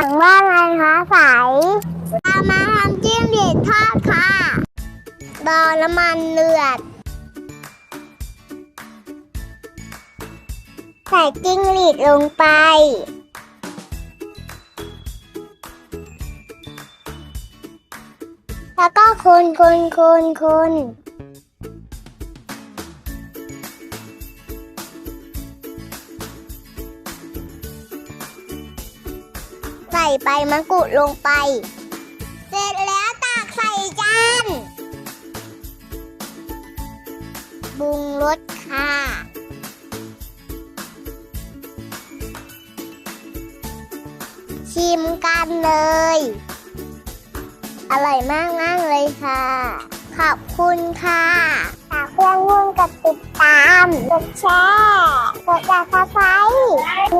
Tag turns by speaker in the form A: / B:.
A: สั่งว่าอะไรคะใสเอามาทำจิ้มหรีดทอดค่ะรอน้ำมันเดือด ใส่จิ้งหรีดลงไป แล้วก็คนคนคนคน ส่ใบมะกรูดลงไป เสร็จแล้วตักใส่จานปรุงรสค่ะ ชิมกันเลย อร่อยมากมากเลยค่ะ ขอบคุณค่ะฝากเพื่อนร่วมกับติดตาม กดแชร์ กดติดตามมีใ